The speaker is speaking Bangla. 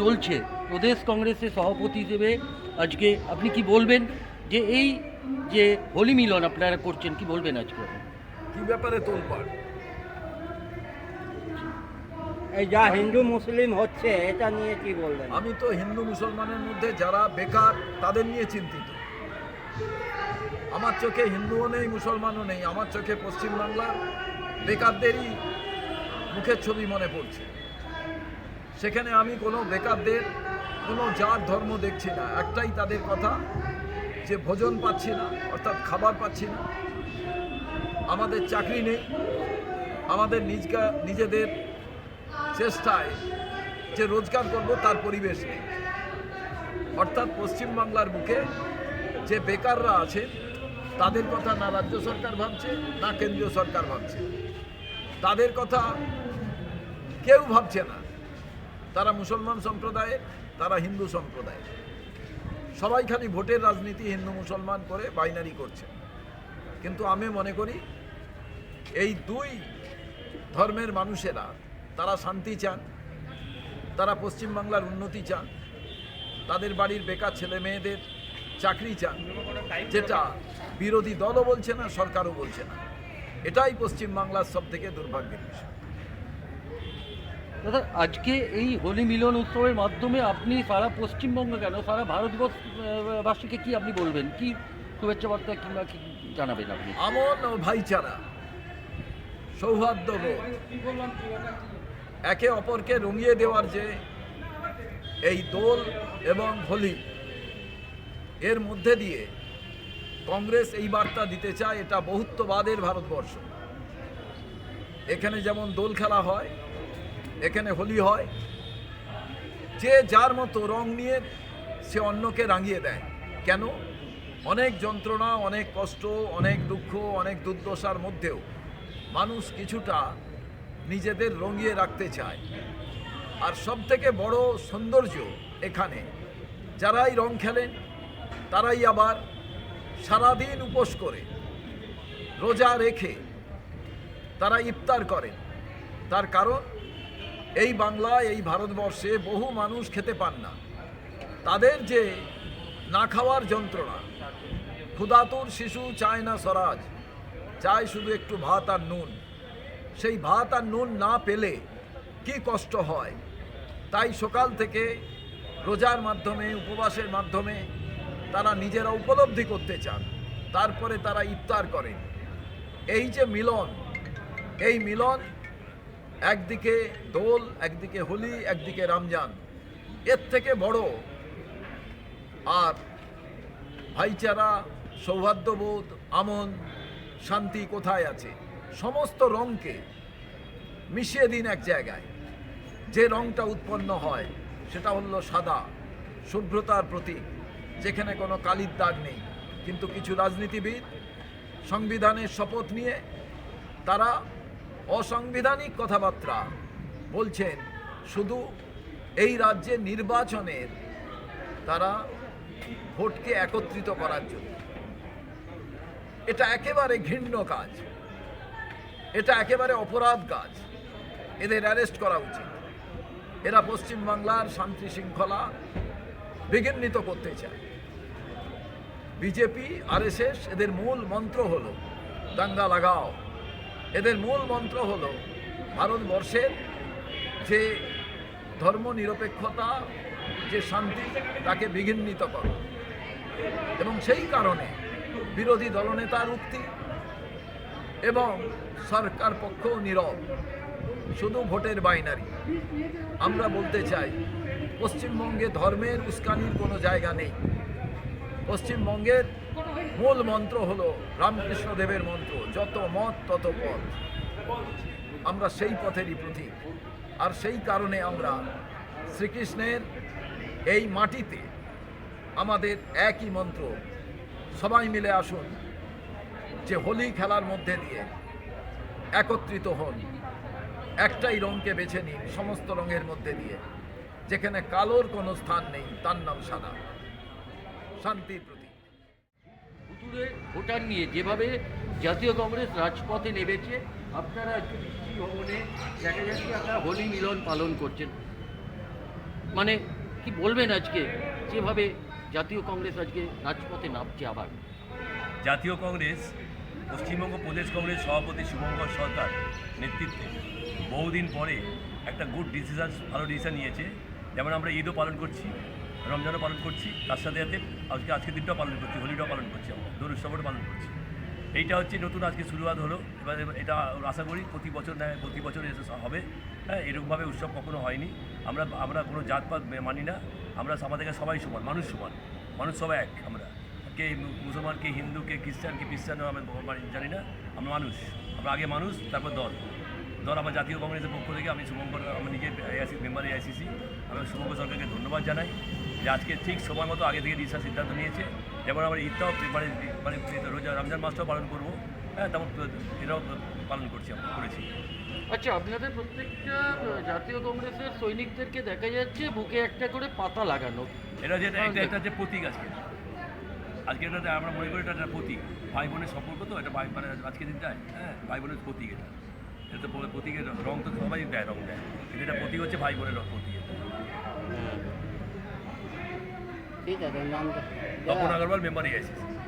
চলছে। প্রদেশ কংগ্রেসের সভাপতি হিসেবে আজকে আপনি কি বলবেন যে এই যে হোলি মিলন আপনারা করছেন কি বলবেন আজকে? কি ব্যাপারে তোলপাড় এই যা হিন্দু মুসলিম হচ্ছে এটা নিয়ে কি বলবেন? আমি তো হিন্দু মুসলমানের মধ্যে যারা বেকার তাদের নিয়ে চিন্তিত। আমার চোখে হিন্দুও নেই মুসলমানও নেই। আমার চোখে পশ্চিমবাংলার বেকারদেরই মুখের ছবি মনে পড়ছে। সেখানে আমি কোনো বেকারদের, কোনো জাত, ধর্ম দেখছি না। একটাই তাদের কথা, যে ভোজন পাচ্ছি না, অর্থাৎ খাবার পাচ্ছি না। আমাদের চাকরি নেই। আমাদের নিজকা নিজেদের চেষ্টায় যে রোজগার করব, তার পরিবেশ নেই। অর্থাৎ পশ্চিমবাংলার বুকে যে বেকাররা আছে, তাদের কথা না রাজ্য সরকার ভাবছে, না কেন্দ্রীয় সরকার ভাবছে। তাদের কথা কেউ ভাবছে না। তারা মুসলমান সম্প্রদায়ের, তারা হিন্দু সম্প্রদায়ের। সবাই খালি ভোটের রাজনীতি হিন্দু মুসলমান করে বাইনারি করছে। কিন্তু আমি মনে করি, এই দুই ধর্মের মানুষেরা, তারা শান্তি চান, তারা পশ্চিমবাংলার উন্নতি চান, তাদের বাড়ির বেকার ছেলে মেয়েদের চাকরি চান, যেটা বিরোধী দলও বলছে না, সরকারও বলছে না। এটাই পশ্চিমবাংলার সব থেকে দুর্ভাগ্যের বিষয়। দাদা, আজকে এই হোলি মিলন উৎসবের মাধ্যমে আপনি সারা পশ্চিমবঙ্গ কেন? সারা ভারতবর্ষবাসীকে কি আপনি বলবেন? কি শুভেচ্ছা বার্তা কিংবা কি জানাবেন আপনি? আমন ও ভাইচারা সৌহার্দ্যবোধ একে অপরকে রঙিয়ে দেওয়ার যে এই দোল এবং হোলি, এর মধ্যে দিয়ে কংগ্রেস এই বার্তা দিতে চায় এটা বহুত্ববাদের ভারতবর্ষ। এখানে যেমন দোল খেলা হয় এখানে হোলি হয়। যে যার মতো রং নিয়ে সে অন্যকে রাঙিয়ে দেয়। কেন? অনেক যন্ত্রণা, অনেক কষ্ট, অনেক দুঃখ, অনেক দুর্দশার মধ্যেও মানুষ কিছুটা নিজেদের রঙিয়ে রাখতে চায়। আর সব থেকে বড় সৌন্দর্য এখানে, যারাই রং খেলেন, তারাই আবার সারাদিন উপোস করে, রোজা রেখে তারা ইফতার করেন। তার কারণ এই বাংলা এই ভারতবর্ষে বহু মানুষ খেতে পান না। তাদের যে না খাওয়ার যন্ত্রণা, ক্ষুধাতুর শিশু চায় না স্বরাজ, চায় শুধু একটু ভাত আর নুন। সেই ভাত আর নুন না পেলে কি কষ্ট হয়? তাই সকাল থেকে রোজার মাধ্যমে, উপবাসের মাধ্যমে তারা নিজেরা উপলব্ধি করতে চান। তারপরে তারা ইফতার করেন। এই যে মিলন, এই মিলন একদিকে দোল, একদিকে হোলি, একদিকে রমজান। এর থেকে বড় আর ভাইচারা, সৌহার্দ্যবোধ, আমন, শান্তি কোথায় আছে? সমস্ত রঙকে মিশিয়ে দিন এক জায়গায়। যে রঙটা উৎপন্ন হয়, সেটা হলো সাদা, শুভ্রতার প্রতীক। যেখানে কোনো কালির দাগ নেই। কিন্তু কিছু রাজনীতিবিদ, সংবিধানের শপথ নিয়ে তারা অসাংবিধানিক কথাবার্তা। বলছেন, শুধু এই রাজ্যে নির্বাচনের তারা ভোটকে একত্রিত করার জন্য। এটা একেবারে ঘৃণ্য কাজ। এটা একেবারে অপরাধ কাজ। এদের অ্যারেস্ট করা উচিত। এরা পশ্চিমবাংলার শান্তি শৃঙ্খলা বিঘ্নিত করতে চায়। বিজেপি, আরএসএস এদের মূল মন্ত্র হলো, দাঙ্গা লাগাও। এদের মূল মন্ত্র হলো ভারতবর্ষের যে ধর্ম নিরপেক্ষতা যে শান্তি, তাকে বিঘ্নিত করো। এবং সেই কারণে বিরোধী দলনেতার উক্তি এবং সরকার পক্ষও নীরব, শুধু ভোটের বাইনারি। আমরা বলতে চাই, পশ্চিমবঙ্গে ধর্মের উস্কানির কোনো জায়গা নেই। পশ্চিমবঙ্গের মূল মন্ত্র হলো রামকৃষ্ণদেবের মন্ত্র, যত মত তত পথ। আমরা সেই পথেরই প্রতীক। আর সেই কারণে আমরা শ্রীকৃষ্ণের এই মাটিতে আমাদের একই মন্ত্র সবাই মিলে আসুন, যে হোলি খেলার মধ্যে দিয়ে একত্রিত হন, একটাই রঙকে বেছে নিন সমস্ত রঙের মধ্যে দিয়ে। যেখানে কালোর কোনো স্থান নেই, তার নাম সাদা। শান্তির প্রতীক। ভুতুরে ভোটার নিয়ে যেভাবে জাতীয় কংগ্রেস রাজপথে নেমেছে, আপনারা আজকে কৃষি ভবনে দেখা যাচ্ছে আপনারা হোলি মিলন পালন করছেন। মানে কি বলবেন আজকে যেভাবে জাতীয় কংগ্রেস আজকে রাজপথে নামছে আবার? জাতীয় কংগ্রেস, পশ্চিমবঙ্গ প্রদেশ কংগ্রেস সভাপতি শুভঙ্কর সরকার নেতৃত্বে বহুদিন পরে একটা গুড ডিসিশন ভালো ডিসিশন নিয়েছে। যেমন আমরা ঈদও পালন করছি। রমজানও পালন করছি, তার সাথে সাথে আজকে আজকের দিনটাও পালন করছি, হোলিটাও পালন করছি আমরা, দোল উৎসবটা পালন করছি। এইটা হচ্ছে নতুন আজকে শুরুয়াত হলো, এবার এটা আশা করি প্রতি বছর নেয় প্রতি বছর এসে হবে। হ্যাঁ এরকমভাবে উৎসব কখনো হয়নি। আমরা আমরা কোনো জাতপাত মানি না। আমরা আমাদেরকে সবাই সমান, মানুষ সমান। মানুষ সবাই এক আমরা। কে মুসলমান, কে হিন্দু, কে খ্রিস্টান কে খ্রিস্টান আমি মানে জানি না। আমরা মানুষ। আমরা আগে মানুষ, তারপর দল। দল আমার জাতীয় কংগ্রেসের পক্ষ থেকে আমি শুভঙ্কর আমি নিজে এআইসি মেম্বার এআইসিসি আমি শুভঙ্কর সরকারকে ধন্যবাদ জানাই। যে আজকে ঠিক সময় মতো আগে থেকে দিশা সিদ্ধান্ত নিয়েছে। যেমন আমরা ঈদটাও মানে মানে রোজা রমজান মাসটাও পালন করব। হ্যাঁ তেমন এটাও পালন করছি আমরা করেছি। আচ্ছা আপনাদের প্রত্যেকটা জাতীয় কংগ্রেসের সৈনিকদেরকে দেখা যাচ্ছে বুকে একটা করে পাতা লাগানো। এটা যেটা এটা একটা যে প্রতীক আজকে। আজকে এটা আমরা মনে করি এটা একটা প্রতীক। ভাই বোনের সম্পর্ক তো এটা ভাই মানে আজকে দিনটায় হ্যাঁ ভাই বোনের প্রতীক এটা। এটা তো প্রতীকের রং তো সবাই দেয় রং দেয়। কিন্তু এটা প্রতীক হচ্ছে ভাই বোনের প্রতীক এটা। ঠিক আছে নাম তপন আগরওয়াল মেম্বার এআইসিসি